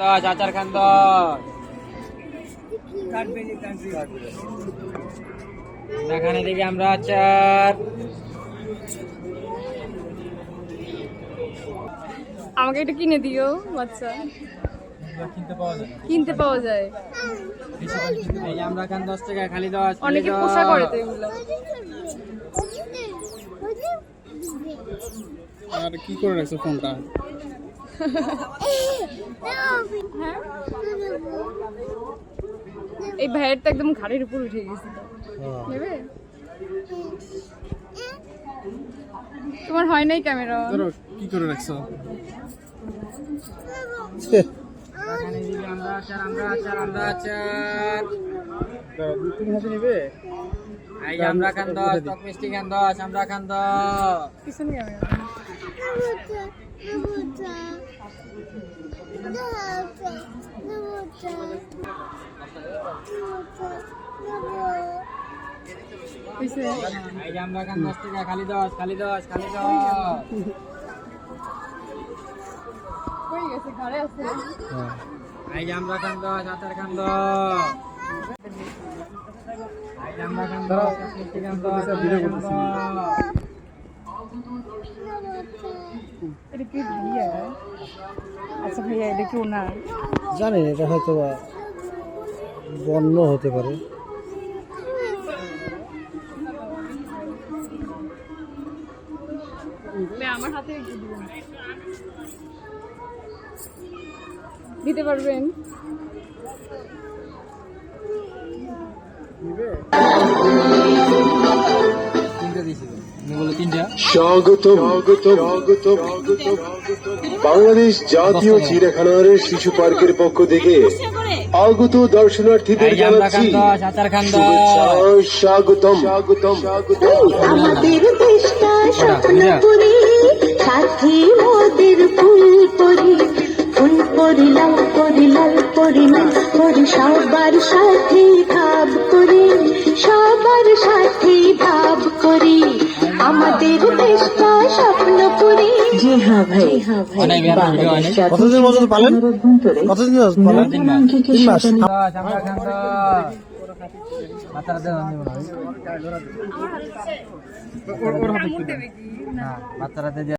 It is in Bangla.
দশ আচার খান দশ। এখানে দেখি আমরা আচার। আমাকে এটা কিনে দিও বাচ্চা। কিনতে পাওয়া যায় কিনতে পাওয়া যায়। এই যে আমরা খান দশ টাকা খালি দশ অনেকে। পোষা করে তো এগুলো। আর কি করে রাখছো ফোনটা? এই ভাইয়ের তো একদম ঘাড়ের উপর উঠে গেছিল নেবে? তোমার হয় নাই ক্যামেরা ধরো কি করে রাখছো? আমরা আচার আমরা আচার আমরা আচার দু তিন হাতে নিবে? যে আমরা খান দশ টক মিষ্টি খান দশ আমরা খান দশ। পিছনে ক্যামেরা হয়েছে এই যে আমরা খান দশ টাকা খালি দশ খালি দশ খালি দশ। গেছে ঘরে আছে। এই যে আমরা খান দশ আচার খান দশ। জানি এটা হয়তো বন্য হতে পারে। দিতে পারবেন। স্বাগতম। বাংলাদেশ জাতীয় চিড়িয়াখানার শিশু পার্কের পক্ষ থেকে আগত দর্শনার্থীদের জানাচ্ছি স্বাগতম স্বাগতম। স্বাগতম। আমাদের দেশটা স্বপ্নপুরী সাথী মোদের ফুল পরি। ফুল পরি লাল পরি লাল পরি লাল পরি সবার সাথে আমাদের দেশটা স্বপ্নপুরী জি হ্যাঁ ভাই। অনেক কতদিন পর্যন্ত পালেন? কতদিন পালেন? তিন মাস। বাচ্চারা